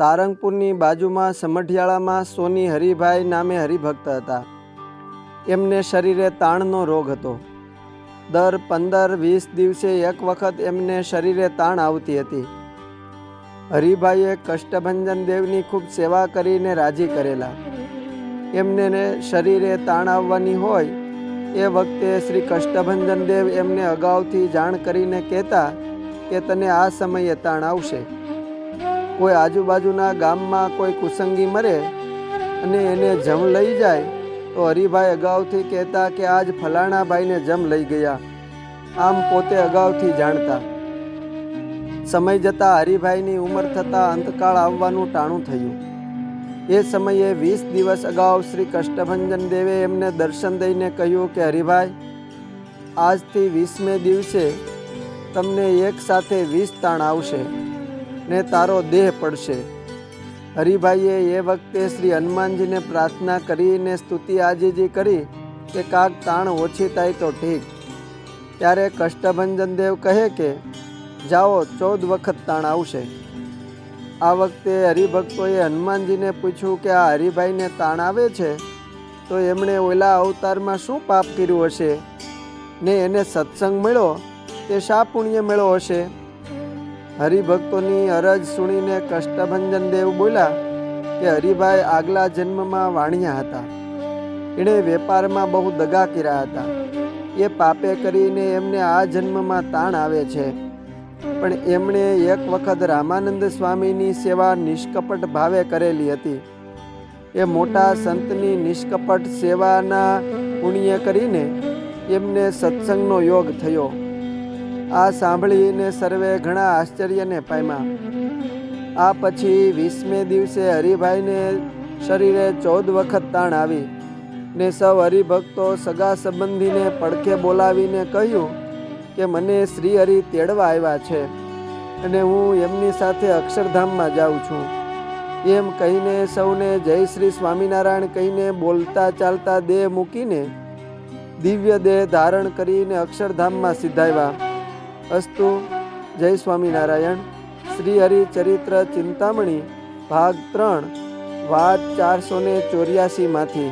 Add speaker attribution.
Speaker 1: સારંગપુરની બાજુમાં સમઢિયાળામાં સોની હરિભાઈ નામે હરિભક્ત હતા. એમને શરીરે તાણનો રોગ હતો. દર પંદર વીસ દિવસે એક વખત એમને શરીરે તાણ આવતી હતી. હરિભાઈએ કષ્ટભંજન દેવની ખૂબ સેવા કરીને રાજી કરેલા. એમને શરીરે તાણ આવવાની હોય એ વખતે શ્રી કષ્ટભંજન દેવ એમને અગાઉથી જાણ કરીને કહેતા કે તને આ સમયે તાણ આવશે. કોઈ આજુબાજુના ગામમાં કોઈ કુસંગી મરે અને એને જમ લઈ જાય, તો હરિભાઈ અગાઉથી કહેતા કે આજ ફલાણા ભાઈને જમ લઈ ગયા. આમ પોતે અગાઉથી જાણતા. સમય જતાં હરિભાઈની ઉંમર થતાં અંતકાળ આવવાનું ટાણું થયું. એ સમયે વીસ દિવસ અગાઉ શ્રી કષ્ટભંજન દેવે એમને દર્શન દઈને કહ્યું કે હરિભાઈ, આજથી વીસમે દિવસે તમને એક સાથે વીસ તાણ આવશે. ને તારો દેહ પડશે. હરિભાઈએ એ વખતે શ્રી હનુમાનજીને પ્રાર્થના કરીને સ્તુતિ આજીજી કરી કે કાક તાણ ઓછી થાય તો ઠીક. ત્યારે કષ્ટભંજન દેવ કહે કે, જાઓ, ચૌદ વખત તાણ આવશે. આ વખતે હરિભક્તોએ હનુમાનજીને પૂછ્યું કે આ હરિભાઈને તાણ આવે છે? તો એમણે ઓલા અવતારમાં શું પાપ કર્યું હશે? ને એને સત્સંગ મળ્યો? તે શા પુણ્ય મેળો હશે? હરિભક્તોની અરજ સુણીને કષ્ટભંજન દેવ બોલ્યા કે હરિભાઈ આગલા જન્મમાં વાણિયા હતા. એણે વેપારમાં બહુ દગા કર્યા હતા. એ પાપે કરીને એમને આ જન્મમાં તાણ આવે છે. પણ એમણે એક વખત રામાનંદ સ્વામીની સેવા નિષ્કપટ ભાવે કરેલી હતી. એ મોટા સંતની નિષ્કપટ સેવાના પુણ્ય કરીને એમને સત્સંગનો યોગ થયો. આ સાંભળીને સર્વે ઘણા આશ્ચર્યને પામ્યા. આ પછી વીસમે દિવસે હરિભાઈને શરીરે ચૌદ વખત તાણ આવી ને સૌ હરિભક્તો સગા સંબંધીને પડખે બોલાવીને કહ્યું કે મને શ્રી હરિ તેડવા આવ્યા છે અને હું એમની સાથે અક્ષરધામમાં જાઉં છું. એમ કહીને સૌને જય શ્રી સ્વામિનારાયણ કહીને બોલતા ચાલતા દેહ મૂકીને દિવ્ય દેહ ધારણ કરીને અક્ષરધામમાં સિધાવ્યા. અસ્તુ જય સ્વામિનારાયણ શ્રી હરિચરિત્ર ચિંતામણી ભાગ ત્રણ વાત ચારસો ને ચોર્યાસીમાંથી